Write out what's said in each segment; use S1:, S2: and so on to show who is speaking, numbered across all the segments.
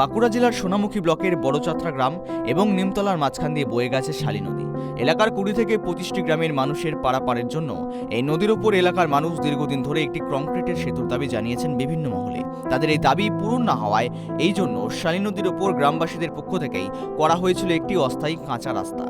S1: বাঁকুড়া জেলার সোনামুখী ব্লকের বড়চাত্রা গ্রাম এবং নিমতলার মাঝখান দিয়ে বয়ে গেছে শালী নদী। এলাকার কুড়ি থেকে পঁচিশটি গ্রামের মানুষের পারাপারের জন্য এই নদীর ওপর এলাকার মানুষ দীর্ঘদিন ধরে একটি কংক্রিটের সেতুর দাবি জানিয়েছেন বিভিন্ন মহলে। তাদের এই দাবি পূরণ না হওয়ায় এই জন্য শালী নদীর ওপর গ্রামবাসীদের পক্ষ থেকেই করা হয়েছিল একটি অস্থায়ী কাঁচা রাস্তা।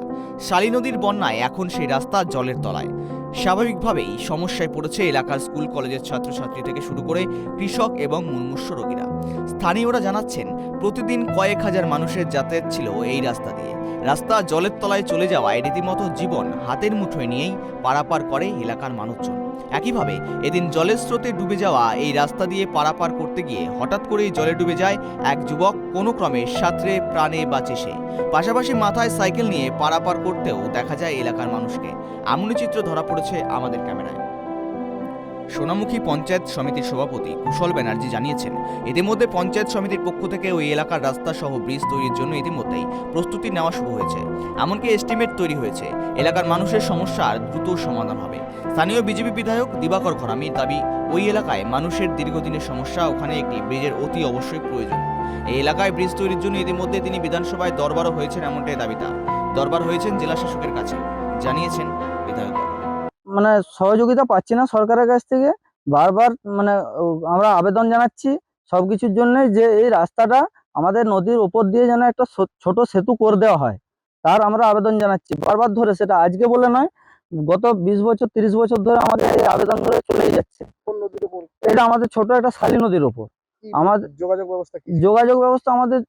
S1: শালী নদীর বন্যায় এখন সেই রাস্তা জলের তলায়। স্বাভাবিকভাবেই সমস্যায় পড়েছে এলাকার স্কুল, কলেজের ছাত্রছাত্রী থেকে শুরু করে কৃষক এবং মুমূর্ষ রোগীরা। স্থানীয়রা জানাচ্ছেন, প্রতিদিন কয়েক হাজার মানুষের যাতায়াত ছিল এই রাস্তা দিয়ে। রাস্তা জলের তলায় চলে যাওয়ায় রীতিমতো জীবন হাতের মুঠোয় নিয়েই পারাপার করে এলাকার মানুষজন। একইভাবে এদিন জলের স্রোতে ডুবে যাওয়া এই রাস্তা দিয়ে পারাপার করতে গিয়ে হঠাৎ করেই জলে ডুবে যায় এক যুবক, কোনো ক্রমে সাঁতরে, প্রাণে বাঁচে সে পাশাপাশি মাথায় সাইকেল নিয়ে পারাপার করতেও দেখা যায় এলাকার মানুষকে। এমনই চিত্র ধরা পড়েছে আমাদের ক্যামেরায়। সোনামুখী পঞ্চায়েত সমিতির সভাপতি কুশল ব্যানার্জি জানিয়েছেন, ইতিমধ্যে পঞ্চায়েত সমিতির পক্ষ থেকে ওই এলাকার রাস্তা সহ ব্রিজ তৈরির জন্য ইতিমধ্যেই প্রস্তুতি নেওয়া শুরু হয়েছে। এমনকি এস্টিমেট তৈরি হয়েছে। এলাকার মানুষের সমস্যার দ্রুত সমাধান হবে। স্থানীয় বিজেপি বিধায়ক দিবাকর ঘরামির দাবি, ওই এলাকায় মানুষের দীর্ঘদিনের সমস্যা, ওখানে একটি ব্রিজের অতি অবশ্যই প্রয়োজন। এই এলাকায় ব্রিজ তৈরির জন্য ইতিমধ্যে তিনি বিধানসভায় দরবারও হয়েছেন এমনটাই দাবিটা দরবার হয়েছেন জেলা শাসকের কাছে, জানিয়েছেন বিধায়ক
S2: মানে সহযোগিতা পাচ্ছি না সরকারের কাছ থেকে। বারবার মানে আমরা আবেদন জানাচ্ছি সব কিছুর জন্য যে এই রাস্তাটা আমাদের নদীর উপর দিয়ে যেন একটা ছোট সেতু করে দেওয়া হয়। তার আমরা আবেদন জানাচ্ছি। বারবার ধরে সেটা আজকে বলে নয় গত বিশ বছর তিরিশ বছর ধরে আমাদের এই আবেদন ধরে চলেই যাচ্ছে। এটা আমাদের ছোট একটা শালী নদীর ওপর আমাদের
S3: যোগাযোগ ব্যবস্থা
S2: যোগাযোগ ব্যবস্থা আমাদের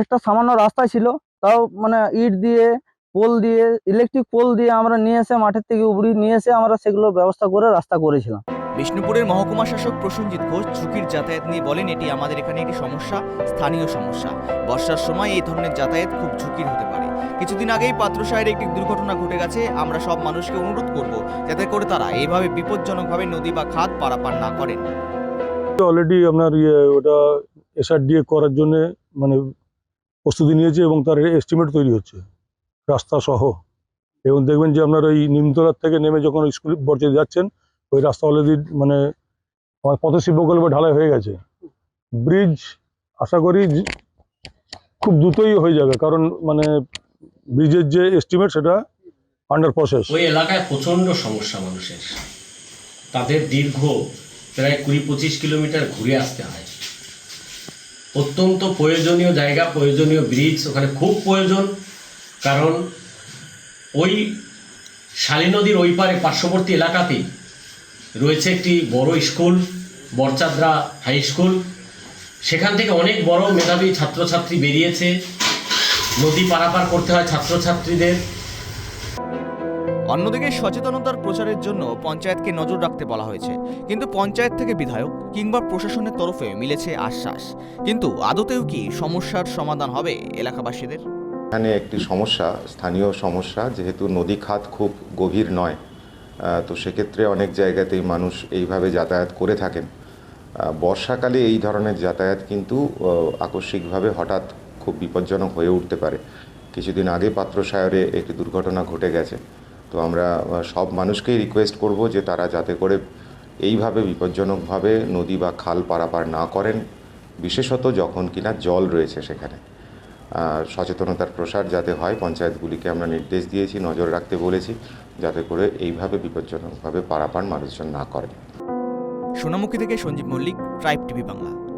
S2: একটা সামান্য রাস্তা ছিল। তাও মানে ইট দিয়ে পোল দিয়ে ইলেকট্রিক পোল দিয়ে আমরা নিয়ে এসে মাঠের থেকে উপরি নিয়ে এসে আমরা সেগুলো ব্যবস্থা করে রাস্তা করেছিলাম।
S1: বিষ্ণুপুরের মহকুমা শাসক প্রসেনজিৎ ঘোষ ঝুঁকির যাতায়াত নিয়ে বলেন এটি আমাদের এখানে একটি সমস্যা স্থানীয় সমস্যা। বর্ষার সময় এই ধরনের যাতায়াত খুব ঝুঁকির হতে পারে। কিছুদিন আগেই পাত্রসাহের একটি দুর্ঘটনা ঘটে গেছে আমরা সব মানুষকে অনুরোধ করব যাতে করে তারা এইভাবে বিপজ্জনকভাবে নদী বা খাদ পারাপার না করেন।
S4: অলরেডি আপনার ইয়ে ওটা এসআরডিএ করার জন্য মানে প্রস্তুতি নিয়েছে এবং তার এস্টিমেট তৈরি হচ্ছে। রাস্তা সহ এবং দেখবেন যে আপনার ওই নিমতলার থেকে নেমে যখন স্কুল পর্যায়ে যাচ্ছেন, ওই রাস্তা অলরেডি মানে আমার পথশিল্প প্রকল্পে ঢালাই হয়ে গেছে। ব্রিজ আশা করি খুব দ্রুতই হয়ে যাবে, কারণ মানে ব্রিজের যে এস্টিমেট সেটা আন্ডার প্রসেস
S5: ওই এলাকায় প্রচণ্ড সমস্যা মানুষের। তাদের দীর্ঘ প্রায় কুড়ি পঁচিশ কিলোমিটার ঘুরে আসতে হয়। অত্যন্ত প্রয়োজনীয় জায়গা, প্রয়োজনীয় ব্রিজ ওখানে খুব প্রয়োজন। কারণ ওই শালী নদীর ওই পারে পার্শ্ববর্তী এলাকাতেই রয়েছে একটি বড় স্কুল, বরচাদ্রা হাই স্কুল। সেখান থেকে অনেক বড় মেধাবী ছাত্রছাত্রী বেরিয়েছে। নদী পারাপার করতে হয় ছাত্রছাত্রীদের।
S1: অন্যদিকে সচেতনতার প্রচারের জন্য পঞ্চায়েতকে নজর রাখতে বলা হয়েছে। কিন্তু পঞ্চায়েত থেকে বিধায়ক কিংবা প্রশাসনের তরফে মিলেছে আশ্বাস। কিন্তু আদতেও কি সমস্যার সমাধান হবে এলাকাবাসীদের?
S6: এখানে একটি সমস্যা, স্থানীয় সমস্যা, যেহেতু নদী খাত খুব গভীর নয় তো সেক্ষেত্রে অনেক জায়গাতেই মানুষ এইভাবে যাতায়াত করে থাকেন। বর্ষাকালে এই ধরনের যাতায়াত কিন্তু আকস্মিকভাবে হঠাৎ খুব বিপজ্জনক হয়ে উঠতে পারে। কিছুদিন আগে পাত্রসায়রে একটি দুর্ঘটনা ঘটে গেছে। তো আমরা সব মানুষকেই রিকোয়েস্ট করব যে তারা যাতে করে এইভাবে বিপজ্জনকভাবে নদী বা খাল পারাপার না করেন, বিশেষত যখন কিনা জল রয়েছে সেখানে। সচেতনতার প্রসার যাতে হয়, পঞ্চায়েতগুলিকে আমরা নির্দেশ দিয়েছি, নজর রাখতে বলেছি, যাতে করে এইভাবে বিপজ্জনকভাবে পারাপার মানুষজন না করে
S1: সোনামুখী থেকে সঞ্জীব মল্লিক ট্রাইব টিভি বাংলা।